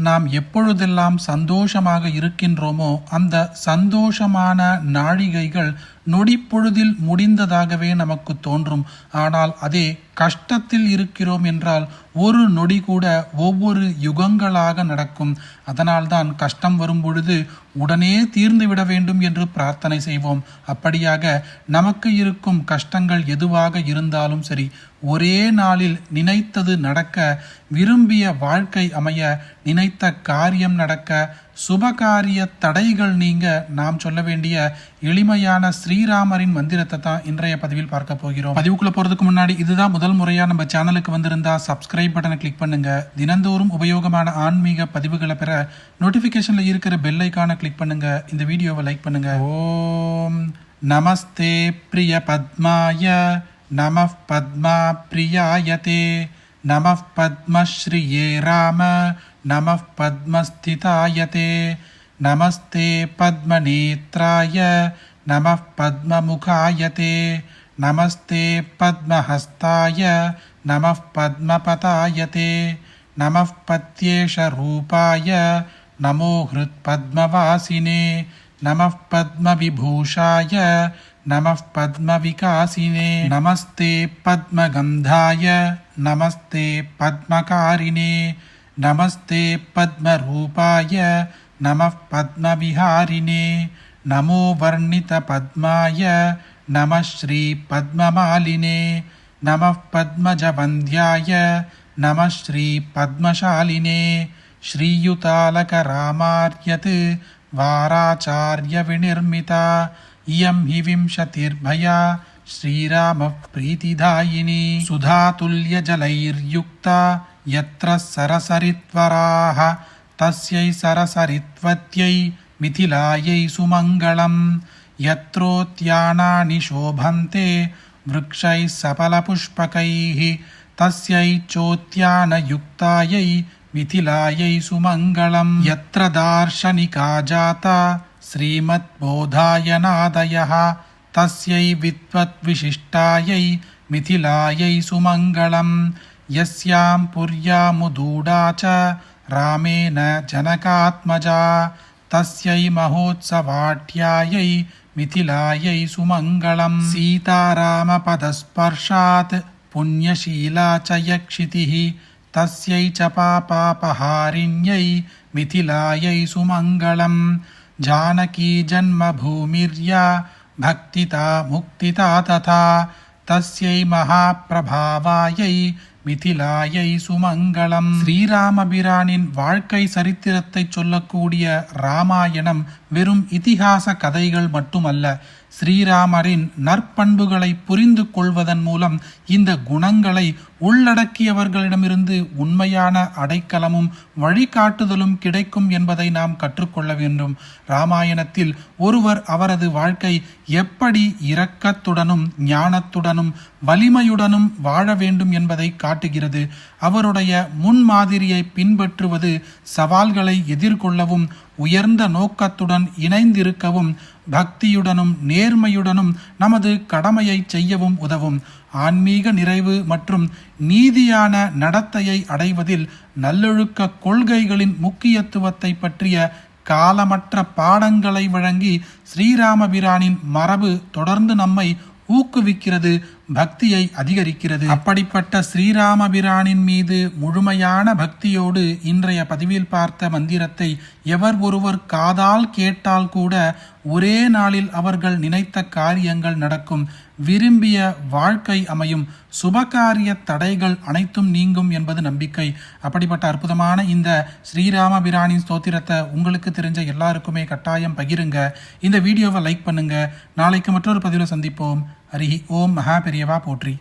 நாம் எப்பொழுதெல்லாம் சந்தோஷமாக இருக்கின்றோமோ அந்த சந்தோஷமான நாழிகைகள் நொடிப்பொழுதில் முடிந்ததாகவே நமக்கு தோன்றும். ஆனால் அதே கஷ்டத்தில் இருக்கிறோம் என்றால் ஒரு நொடி கூட ஒவ்வொரு யுகங்களாக நடக்கும். அதனால்தான் கஷ்டம் வரும் பொழுது உடனே தீர்ந்து விட வேண்டும் என்று பிரார்த்தனை செய்வோம். அப்படியாக நமக்கு இருக்கும் கஷ்டங்கள் எதுவாக இருந்தாலும் சரி ஒரே நாளில் நினைத்தது நடக்க விரும்பிய வாழ்க்கை அமைய நினைத்த காரியம் நடக்க சுபகாரிய தடைகள் நீங்க நாம் சொல்ல வேண்டிய எளிமையான ஸ்ரீராமரின் மந்திரத்தை தான் இன்றைய பதிவில் பார்க்க போகிறோம். பதிவுக்குள்ள போறதுக்கு முன்னாடி இதுதான் முதல் முறையா நம்ம சேனலுக்கு வந்திருந்தா சப்ஸ்கிரைப் பட்டனை கிளிக் பண்ணுங்க. தினந்தோறும் உபயோகமான ஆன்மீக பதிவுகளை பெற நோட்டிபிகேஷன்ல இருக்கிற பெல் ஐக்கான கிளிக் பண்ணுங்க. இந்த வீடியோவை லைக் பண்ணுங்க. ஓம் நமஸ்தே பிரிய பத்மாய நம பத்மா பிரியாயதே. नमः पद्मश्रिये राम नमः पद्मस्थिताय ते नमस्ते पद्मनेत्राय नमः पद्ममुखाय ते नमस्ते पद्महस्ताय नमः पद्मपताय ते नमः पत्येशरूपाय नमो हृत्पद्मवासिने नमः पद्मविभूषाय नमः पद्मविकासिने नमस्ते पद्मगन्धाय नमस्ते पद्मकारिणे नमस्ते पद्मरूपाय नमः पद्मविहारिणे नमो वर्णितपद्माय नमः श्रीपद्ममालिने नमः पद्मजवन्द्याय नमः श्रीपद्मशालिने श्रीयुतालकरामार्यत् वाराचार्यविनिर्मिता ఇయం హి వింశతిర్భయా శ్రీరామ ప్రీతిదాయిని సుధాతుల్య జలైర్యుక్త ఎత్ర సరసరిత్వరాహ తస్యై సరసరిత్వత్యై మిథిలాయై సుమంగళం యత్రోత్యానాని శోభంతే వృక్షై సఫలపుష్పకై తస్యై చోత్యానయుక్తాయై మిథిలాయై సుమంగళం యత్ర దార్శనికా జాత श्रीमद्बोधायनादयः तस्यै विद्वद्विशिष्टायै मिथिलायै सुमङ्गलम् यस्यां पुर्यामुदूडा च रामेण जनकात्मजा तस्यै महोत्सवाढ्यायै मिथिलायै सुमङ्गलम् सीतारामपदस्पर्शात् पुण्यशीला च यक्षितिः तस्यै च पापापहारिण्यै मिथिलायै सुमङ्गलम् जानकी जन्मभूमिर्या भक्तिता मुक्तिता तथा तस्यै महाप्रभावायै மிதிலாயை சுமங்கலம் ஸ்ரீராமபிரானின் வாழ்க்கை சரித்திரத்தை சொல்லக்கூடிய ராமாயணம் வெறும் இதிகாச கதைகள் மட்டுமல்ல ஸ்ரீராமரின் நற்பண்புகளை புரிந்து கொள்வதன் மூலம் இந்த குணங்களை உள்ளடக்கியவர்களிடமிருந்து உண்மையான அடைக்கலமும் வழிகாட்டுதலும் கிடைக்கும் என்பதை நாம் கற்றுக்கொள்ள வேண்டும். ராமாயணத்தில் ஒருவர் அவரது வாழ்க்கை எப்படி இரக்கத்துடனும் ஞானத்துடனும் வலிமையுடனும் வாழ வேண்டும் என்பதை காட்டுகிறது. அவருடைய முன்மாதிரியை பின்பற்றுவது சவால்களை எதிர்கொள்ளவும் உயர்ந்த நோக்கத்துடன் இணைந்திருக்கவும் பக்தியுடனும் நேர்மையுடனும் நமது கடமையை செய்யவும் உதவும். ஆன்மீக நிறைவு மற்றும் நீதியான நடத்தையை அடைவதில் நல்லொழுக்க கொள்கைகளின் முக்கியத்துவத்தை பற்றிய காலமற்ற பாடங்களை வழங்கி ஸ்ரீராமபிரானின் மரபு தொடர்ந்து நம்மை ஊக்குவிக்கிறது. பக்தியை அதிகரிக்கிறது. அப்படிப்பட்ட ஸ்ரீராமபிரானின் மீது முழுமையான பக்தியோடு இன்றைய பதிவில் பார்த்த மந்திரத்தை எவர் ஒருவர் காதால் கேட்டால் கூட ஒரே நாளில் அவர்கள் நினைத்த காரியங்கள் நடக்கும். விரும்பிய வாழ்க்கை அமையும். சுபகாரிய தடைகள் அனைத்தும் நீங்கும் என்பது நம்பிக்கை. அப்படிப்பட்ட அற்புதமான இந்த ஸ்ரீராமபிரானின் ஸ்தோத்திரத்தை உங்களுக்கு தெரிஞ்ச எல்லாருக்குமே கட்டாயம் பகிருங்க. இந்த வீடியோவை லைக் பண்ணுங்க. நாளைக்கு மற்றொரு பதிவில் சந்திப்போம். हरी ओम महापेरियवा पोट्री।